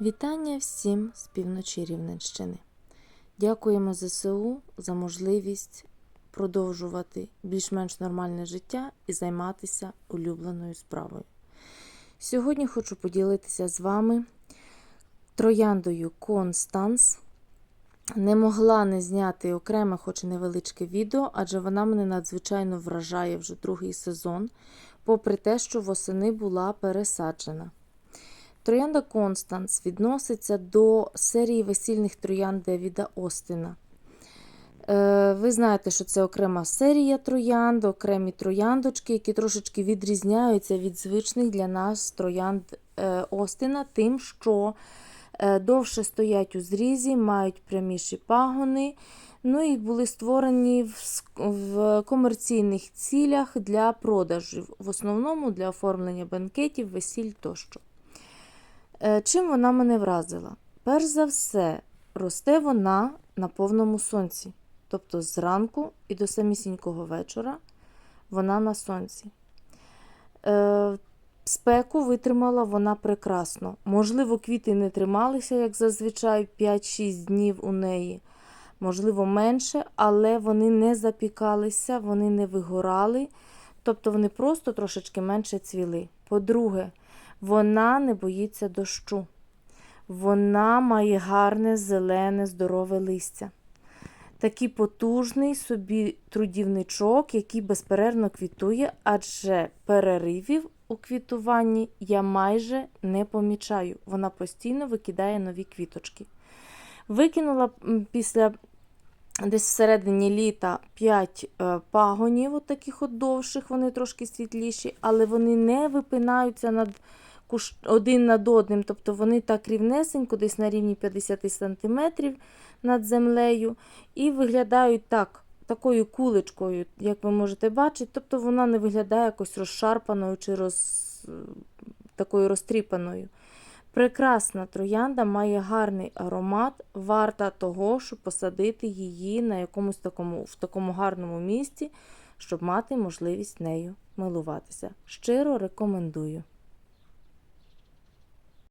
Вітання всім з півночі Рівненщини. Дякуємо ЗСУ за можливість продовжувати більш-менш нормальне життя і займатися улюбленою справою. Сьогодні хочу поділитися з вами трояндою Констанс. Не могла не зняти окреме, хоч і невеличке відео, адже вона мене надзвичайно вражає вже другий сезон, попри те, що восени була пересаджена. Троянда Констанс відноситься до серії весільних троянд Девіда Остина. Е, Ви знаєте, що це окрема серія троянд, окремі трояндочки, які трошечки відрізняються від звичних для нас троянд е, Остина, тим, що е, довше стоять у зрізі, мають пряміші пагони. Ну і були створені в, комерційних цілях для продажів, в основному для оформлення бенкетів, весіль тощо. Е, Чим вона мене вразила? Перш за все, росте вона на повному сонці. Тобто зранку і до самісінького вечора вона на сонці. Е, спеку витримала вона прекрасно. Можливо, квіти не трималися, як зазвичай, 5-6 днів у неї. Можливо, менше, але вони не запікалися, вони не вигорали. Тобто вони просто трошечки менше цвіли. По-друге, вона не боїться дощу. Вона має гарне, зелене, здорове листя. Такий потужний собі трудівничок, який безперервно квітує, адже переривів у квітуванні я майже не помічаю. Вона постійно викидає нові квіточки. Викинула після десь всередині літа 5 е, пагонів, от таких от довших, вони трошки світліші, але вони не випинаються над один над одним. Тобто вони так рівнесенько, десь на рівні 50 см над землею, і виглядають так, такою куличкою, як ви можете бачити. Тобто вона не виглядає якось розшарпаною чи роз... такою розтріпаною. Прекрасна троянда має гарний аромат, варта того, щоб посадити її на якомусь такому, в такому гарному місці, щоб мати можливість нею милуватися. Щиро рекомендую.